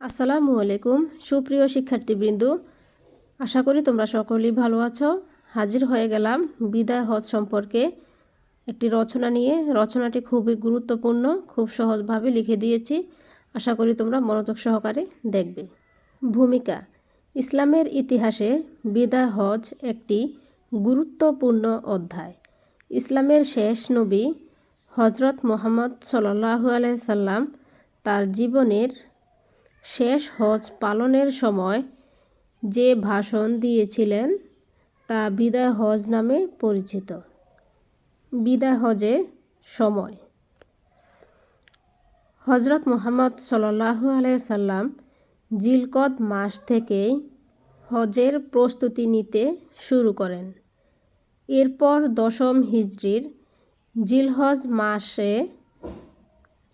আসসালামু আলাইকুম, সুপ্রিয় শিক্ষার্থীবৃন্দ। আশা করি তোমরা সকলেই ভালো আছো। হাজির হয়ে গেলাম বিদায় হজ সম্পর্কে একটি রচনা নিয়ে। রচনাটি খুবই গুরুত্বপূর্ণ, খুব সহজভাবে লিখে দিয়েছি। আশা করি তোমরা মনোযোগ সহকারে দেখবে। ভূমিকা। ইসলামের ইতিহাসে বিদায় হজ একটি গুরুত্বপূর্ণ অধ্যায়। ইসলামের শেষ নবী হজরত মোহাম্মদ সাল্লাহু আলাইসাল্লাম তার জীবনের শেষ হজ পালনের সময় যে ভাষণ দিয়েছিলেন তা বিদায় হজ নামে পরিচিত। বিদায় হজের সময়। হজরত মোহাম্মদ সাল্লাহু আলাইসাল্লাম জিলকদ মাস থেকেই হজের প্রস্তুতি নিতে শুরু করেন। এরপর দশম হিজড়ির জিলহজ মাসে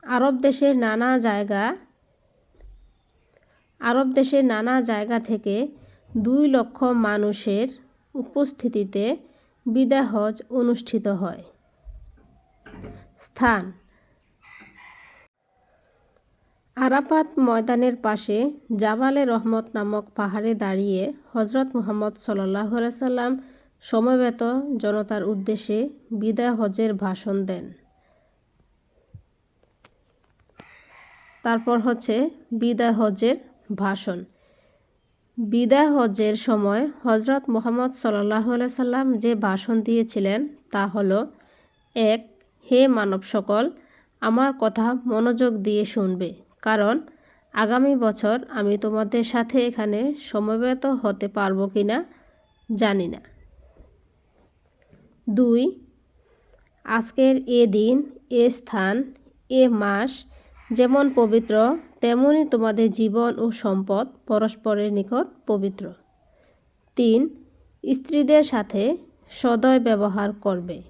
আরব দেশের নানা জায়গা আরব দেশের নানা জায়গা থেকে দুই লক্ষ মানুষের উপস্থিতিতে বিদায় হজ অনুষ্ঠিত হয়। স্থান আরাফাত ময়দানের পাশে জাবালে রহমত নামক পাহাড়ে দাঁড়িয়ে হজরত মুহাম্মদ সাল্লাহ সাল্লাম সমবেত জনতার উদ্দেশ্যে বিদায় হজের ভাষণ দেন। তারপর হচ্ছে বিদায় হজের ভাষণ। বিদায় হজের সময় হজরত মোহাম্মদ সাল্লাহ সাল্লাম যে ভাষণ দিয়েছিলেন তা হল, এক, হে মানব সকল, আমার কথা মনোযোগ দিয়ে শুনবে। কারণ, আগামী বছর আমি তোমাদের সাথে এখানে সমবেত হতে পারব কি না জানি না। দুই, আজকের এ দিন, এ স্থান, এ মাস যেমন পবিত্র তেমনি তোমাদের জীবন ও সম্পদ পরস্পরের নিকট পবিত্র। তিন, স্ত্রীদের সাথে সদয় ব্যবহার করবে।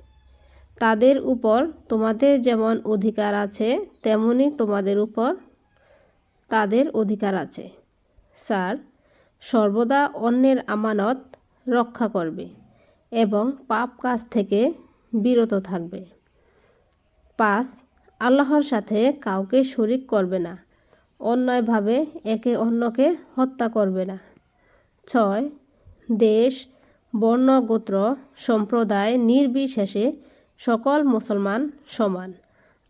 তাদের উপর তোমাদের যেমন অধিকার আছে, তেমনি তোমাদের উপর তাদের অধিকার আছে। স্যার সর্বদা অন্যের আমানত রক্ষা করবে এবং পাপ কাজ থেকে বিরত থাকবে। পাঁচ, আল্লাহর সাথে কাউকে শরিক করবে না। অন্যায়ভাবে একে অন্যকে হত্যা করবে না। ছয়, দেশ, বর্ণ, গোত্র, সম্প্রদায় নির্বিশেষে সকল মুসলমান সমান।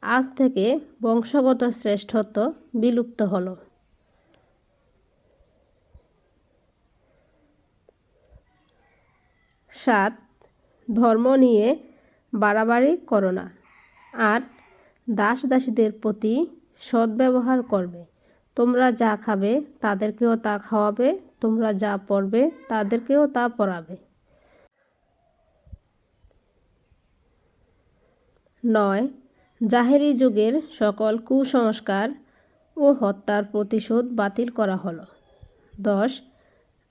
আজ থেকে বংশগত শ্রেষ্ঠত্ব বিলুপ্ত হলো। সাত, ধর্ম নিয়ে বাড়াবাড়ি করো না। আট দাস দাসীদের প্রতি সদ্ব্যবহার করবে। তোমরা যা খাবে, তাদেরকেও তা খাওয়াবে। তোমরা যা পড়বে, তাদেরকেও তা পড়াবে। নয়। জাহেরি যুগের সকল কুসংস্কার ও হত্যার প্রতিশোধ বাতিল করা হলো। দশ।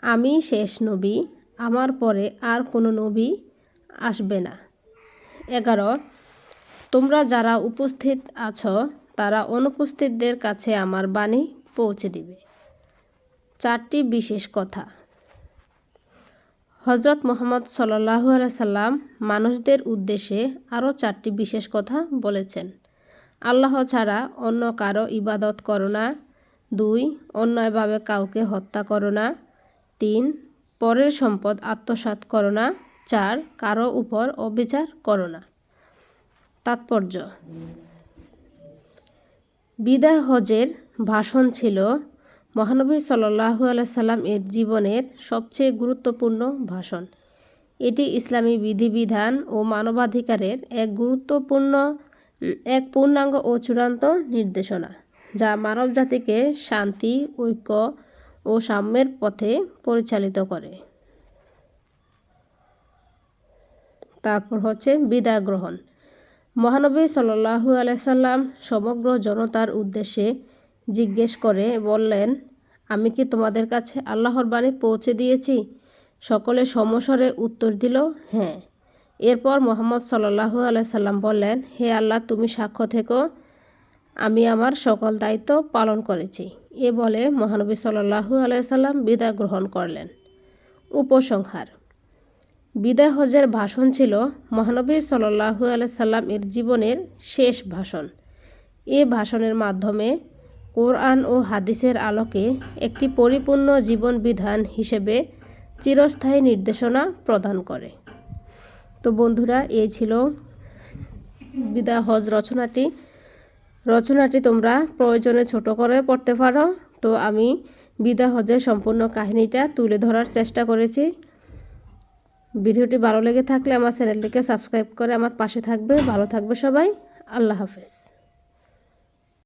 আমি শেষ নবী, আমার পরে আর কোনো নবী আসবে না। এগারো। তোমরা যারা উপস্থিত আছো, তারা অনুপস্থিতদের কাছে আমার বাণী পৌঁছে দিবে। চারটি বিশেষ কথা। হজরত মোহাম্মদ সাল্লাহু সাল্লাম মানুষদের উদ্দেশ্যে আরও চারটি বিশেষ কথা বলেছেন। আল্লাহ ছাড়া অন্য কারও ইবাদত করো না। দুই, অন্যায়ভাবে কাউকে হত্যা করো না। তিন, পরের সম্পদ আত্মসাৎ করো না। চার, কারও উপর অবিচার করো না। তাৎপর্য। বিদায় হজের ভাষণ ছিল, মহানবী সাল্লাহু সাল্লাম এর জীবনের সবচেয়ে গুরুত্বপূর্ণ ভাষণ। এটি ইসলামী বিধিবিধান ও মানবাধিকারের এক গুরুত্বপূর্ণ, এক পূর্ণাঙ্গ ও চূড়ান্ত নির্দেশনা, যা মানব জাতিকে শান্তি, ঐক্য ও সাম্যের পথে পরিচালিত করে। তারপর হচ্ছে বিদায় গ্রহণ। মহানবী সাল্লাহু আলাইসাল্লাম সমগ্র জনতার উদ্দেশ্যে জিজ্ঞেস করে, বললেন, আমি কি তোমাদের কাছে আল্লাহর বাণী পৌঁছে দিয়েছি? সকলে সমস্বরে উত্তর দিল হ্যাঁ। এরপর মোহাম্মদ সাল্লাহু আলাইসাল্লাম বললেন, হে আল্লাহ, তুমি সাক্ষ্য থেকো, আমি আমার সকল দায়িত্ব পালন করেছি। এ বলে মহানবী সাল্লাহু আলাইসাল্লাম বিদায় গ্রহণ করলেন। উপসংহার, বিদায় হজের ভাষণ ছিল মহানবী সাল্লাহু সাল্লাম এর জীবনের শেষ ভাষণ। এ ভাষণের মাধ্যমে কোরআন ও হাদিসের আলোকে একটি পরিপূর্ণ জীবন বিধান হিসেবে চিরস্থায়ী নির্দেশনা প্রদান করে। তো বন্ধুরা, এই ছিল বিদা হজ রচনাটি। রচনাটি তোমরা প্রয়োজনে ছোট করে পড়তে পারো। তো আমি বিদা হজের সম্পূর্ণ কাহিনীটা তুলে ধরার চেষ্টা করেছি। ভিডিওটি ভালো লেগে থাকলে আমার চ্যানেলটিকে সাবস্ক্রাইব করে আমার পাশে থাকবে। ভালো থাকবে সবাই। আল্লাহ হাফেজ।